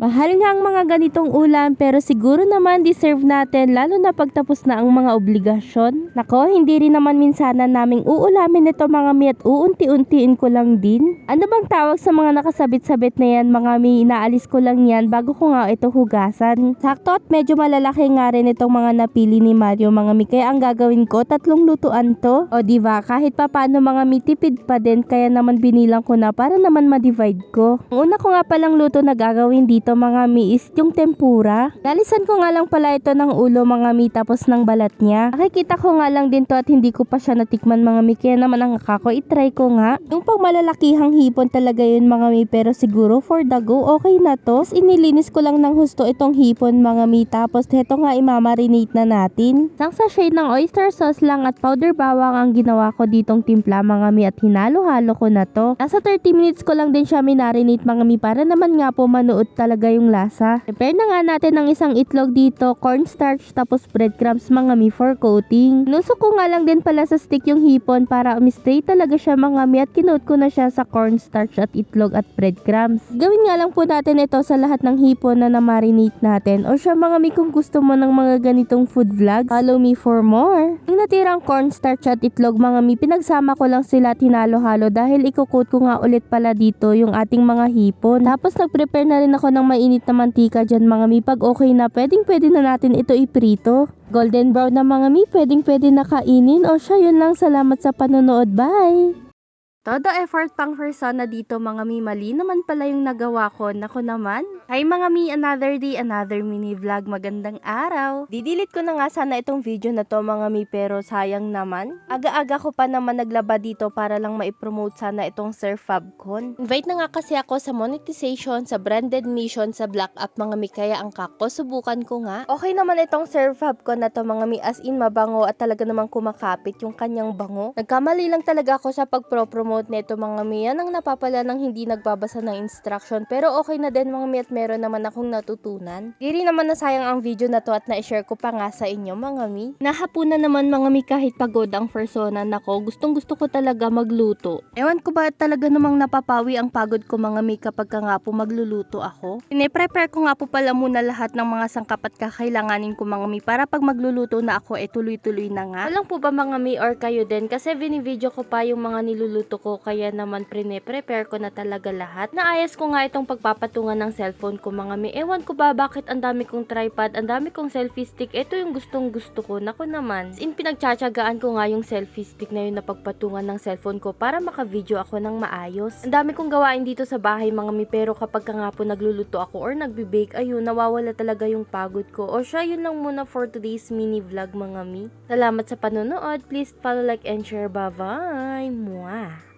Mahal nga ang mga ganitong ulam pero siguro naman deserve natin lalo na pagtapos na ang mga obligasyon. Nako, hindi rin naman minsanan naming uulamin ito mga mi at uunti-untiin ko lang din. Ano bang tawag sa mga nakasabit-sabit na yan mga mi? Inaalis ko lang yan bago ko nga ito hugasan. Sakto at medyo malalaki nga rin itong mga napili ni Mario mga mi kaya ang gagawin ko tatlong lutuan to. O diba kahit pa paano mga mi tipid pa din kaya naman binilang ko na para naman ma-divide ko. Ang una ko nga palang luto na gagawin dito mga mi is yung tempura. Lalisan ko nga lang pala ito ng ulo mga mi tapos ng balat niya. Nakikita ko nga lang din to at hindi ko pa siya natikman mga mi kaya naman ang ako itry ko nga. Yung pang malalakihang hipon talaga yun mga mi pero siguro for the go okay na to. Tapos inilinis ko lang ng husto itong hipon mga mi tapos heto nga imamarinate na natin. Isang sachet ng oyster sauce lang at powder bawang ang ginawa ko ditong timpla mga mi at hinalo-halo ko na to. Nasa 30 minutes ko lang din siya minarinate mga mi para naman nga po manuot talaga yung lasa. Prepare na nga natin ng isang itlog dito, cornstarch tapos breadcrumbs mga mi for coating. Nusok ko nga lang din pala sa stick yung hipon para umistay talaga siya mga mi at kinote ko na siya sa cornstarch at itlog at breadcrumbs. Gawin nga lang po natin ito sa lahat ng hipon na na-marinate natin o siya mga mi kung gusto mo ng mga ganitong food vlogs, follow me for more. Yung natirang cornstarch at itlog mga mi, pinagsama ko lang sila at hinalo-halo dahil ikukot ko nga ulit pala dito yung ating mga hipon. Tapos nag-prepare na rin ako ng mainit na mantika dyan mga mi. Pag okay na, pwedeng pwede na natin ito iprito. Golden brown na mga mi, pwedeng pwede na kainin. O siya, yun lang. Salamat sa panonood. Bye! Todo effort pang persona dito mga mi, mali naman pala yung nagawa ko. Nako naman. Hi mga mi, another day, another mini vlog. Magandang araw. Didilit ko na nga sana itong video na to mga mi, pero sayang naman. Aga-aga ko pa naman naglaba dito para lang maipromote sana itong Sir Fabcon. Invite na nga kasi ako sa monetization, sa branded mission, sa black up mga mi, kaya ang kako, subukan ko nga. Okay naman itong Sir Fabcon na to mga mi, as in mabango at talaga namang kumakapit yung kanyang bango. Nagkamali lang talaga ako sa pagpro-promote nito mga mi. Yan ang napapala ng hindi nagbabasa ng instruction. Pero okay na din mga mi at meron naman akong natutunan. Di rin naman nasayang ang video na to at na-share ko pa nga sa inyo mga mi. Nahapunan naman mga mi kahit pagod ang persona nako. Gustong gusto ko talaga magluto. Ewan ko ba talaga namang napapawi ang pagod ko mga mi kapag ka nga po magluluto ako. Pine-prepare ko nga po pala muna lahat ng mga sangkap at kakailanganin ko mga mi para pag magluluto na ako eh tuloy-tuloy na nga. Walang po ba mga mi or kayo din kasi video ko pa yung mga niluluto ko kaya naman prine-prepare ko na talaga lahat. Naayos ko nga itong pagpapatungan ng cellphone ko mga mi. Ewan ko ba bakit ang dami kong tripod, ang dami kong selfie stick. Ito yung gustong gusto ko. Nako naman. In pinagtsatsagaan ko nga yung selfie stick na yun na pagpatungan ng cellphone ko para maka-video ako ng maayos. Ang dami kong gawain dito sa bahay mga mi pero kapag ka nga po nagluluto ako or nagbe-bake, ayun, nawawala talaga yung pagod ko. O siya, yun lang muna for today's mini vlog mga mi. Salamat sa panonood. Please follow, like, and share. Bye-bye! Mwah!